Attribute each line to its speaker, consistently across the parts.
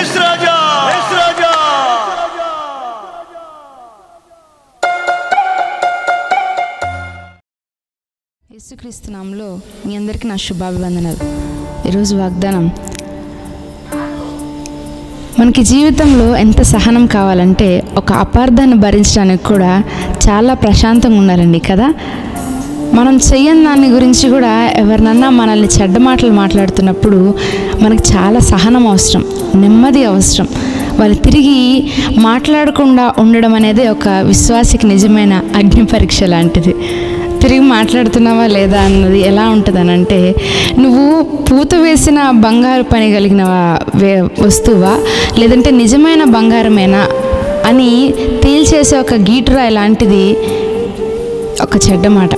Speaker 1: Yes మీ అందరికీ నా శుభాభివందనలు. ఈరోజు వాగ్దానం మనకి జీవితంలో ఎంత సహనం కావాలంటే ఒక అపార్థాన్ని భరించడానికి కూడా చాలా ప్రశాంతంగా ఉండాలండి కదా? మనం చెయ్యని దాని గురించి కూడా ఎవరినన్నా మనల్ని చెడ్డ మాటలు మాట్లాడుతున్నప్పుడు మనకు చాలా సహనం అవసరం నెమ్మది అవసరం. వాళ్ళు తిరిగి మాట్లాడకుండా ఉండడం అనేది ఒక విశ్వాసికి నిజమైన అగ్ని పరీక్ష లాంటిది. తిరిగి మాట్లాడుతున్నావా లేదా అన్నది ఎలా ఉంటుందని అంటే నువ్వు పూత వేసిన బంగారు పని కలిగిన వే వస్తువా? లేదంటే నిజమైన బంగారమేనా? అని తేల్చేసే ఒక గీటురాయి లాంటిది ఒక చెడ్డ మాట.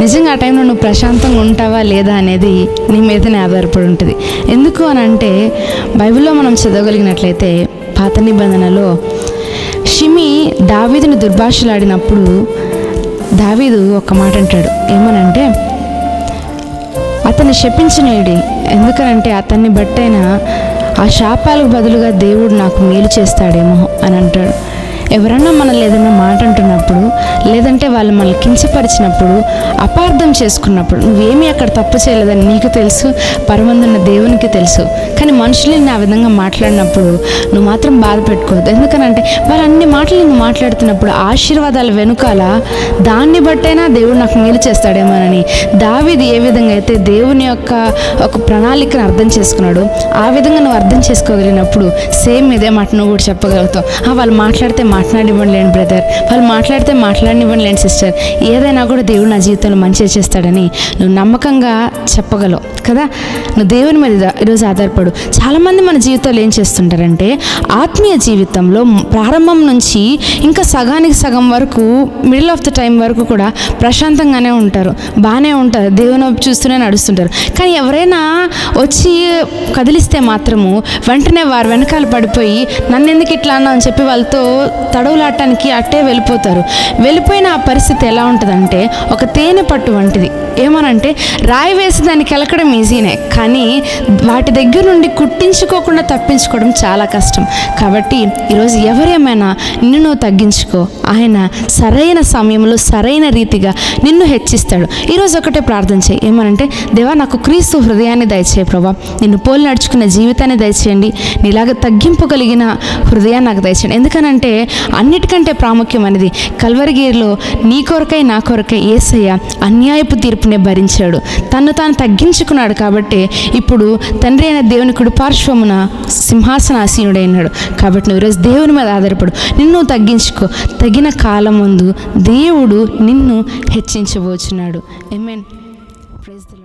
Speaker 1: నిజంగా ఆ టైంలో నువ్వు ప్రశాంతంగా ఉంటావా లేదా అనేది నీ మీదనే ఆధారపడి ఉంటుంది. ఎందుకు అని అంటే బైబిల్లో మనం చదవగలిగినట్లయితే పాత నిబంధనలో షిమి దావీదుని దుర్భాషలాడినప్పుడు దావీదు ఒక మాట అంటాడు. ఏమనంటే అతన్ని శపించినేడి. ఎందుకనంటే అతన్ని బట్టైనా ఆ శాపాలకు బదులుగా దేవుడు నాకు మేలు చేస్తాడేమో అని అంటాడు. ఎవరన్నా మనల్ని ఏదైనా మాట అంటున్నప్పుడు లేదంటే వాళ్ళు మనల్ని కించపరిచినప్పుడు అపార్థం చేసుకున్నప్పుడు నువ్వేమీ అక్కడ తప్పు చేయలేదని నీకు తెలుసు పరమందున్న దేవునికి తెలుసు. కానీ మనుషులని ఆ విధంగా మాట్లాడినప్పుడు నువ్వు మాత్రం బాధ పెట్టుకోవద్దు. ఎందుకనంటే వాళ్ళు అన్ని మాటలు నువ్వు మాట్లాడుతున్నప్పుడు ఆశీర్వాదాల వెనుకాల దాన్ని బట్టైనా దేవుడు నాకు మేలు చేస్తాడేమోనని దావిది ఏ విధంగా అయితే దేవుని యొక్క ఒక ప్రణాళికను అర్థం చేసుకున్నాడు ఆ విధంగా నువ్వు అర్థం చేసుకోగలిగినప్పుడు సేమ్ ఇదే మాట నువ్వు కూడా చెప్పగలుగుతావు. వాళ్ళు మాట్లాడితే మా లేండి బ్రదర్. వాళ్ళు మాట్లాడితే మాట్లాడినివ్వండి లేని సిస్టర్. ఏదైనా కూడా దేవుడు నా జీవితంలో మంచిగా చేస్తాడని నువ్వు నమ్మకంగా చెప్పగలవు కదా? నువ్వు దేవుని మీద ఈరోజు ఆధారపడు. చాలామంది మన జీవితంలో ఏం చేస్తుంటారంటే ఆత్మీయ జీవితంలో ప్రారంభం నుంచి ఇంకా సగానికి సగం వరకు మిడిల్ ఆఫ్ ద టైం వరకు కూడా ప్రశాంతంగానే ఉంటారు. బాగానే ఉంటారు. దేవుని చూస్తూనే నడుస్తుంటారు. కానీ ఎవరైనా వచ్చి కదిలిస్తే మాత్రము వెంటనే వారు వెనకాల పడిపోయి నన్ను ఎందుకు ఇట్లా అన్నా అని చెప్పి వాళ్ళతో తడవులాటానికి అట్టే వెళ్ళిపోతారు. వెళ్ళిపోయిన ఆ పరిస్థితి ఎలా ఉంటుందంటే ఒక తేనె పట్టు వంటిది. ఏమనంటే రాయి వేసి దాన్ని కెలకడం ఈజీనే కానీ వాటి దగ్గర నుండి కుట్టించుకోకుండా తప్పించుకోవడం చాలా కష్టం. కాబట్టి ఈరోజు ఎవరేమైనా నిన్ను నువ్వు తగ్గించుకో ఆయన సరైన సమయంలో సరైన రీతిగా నిన్ను హెచ్చిస్తాడు. ఈరోజు ఒకటే ప్రార్థన చేయి. ఏమనంటే దేవా నాకు క్రీస్తు హృదయాన్ని దయచేయ ప్రభా. నిన్ను పోలి నడుచుకున్న జీవితాన్ని దయచేయండి. నీలాగా తగ్గింపు కలిగిన హృదయాన్ని నాకు దయచేయండి. ఎందుకనంటే అన్నిటికంటే ప్రాముఖ్యమైనది కల్వరిగిరిలో నీ కొరకై నా కొరకై ఏసయ్య అన్యాయపు తీర్పు తీర్పునే భరించాడు. తను తాను తగ్గించుకున్నాడు కాబట్టి ఇప్పుడు తండ్రి అయిన దేవుని కుడి పార్శ్వమున సింహాసనాసీనుడైనాడు. కాబట్టి నువ్వు ఈరోజు దేవుని మీద ఆధారపడు. నిన్ను తగ్గించుకో. తగిన కాలం ముందు దేవుడు నిన్ను హెచ్చించబోచున్నాడు. MN praise the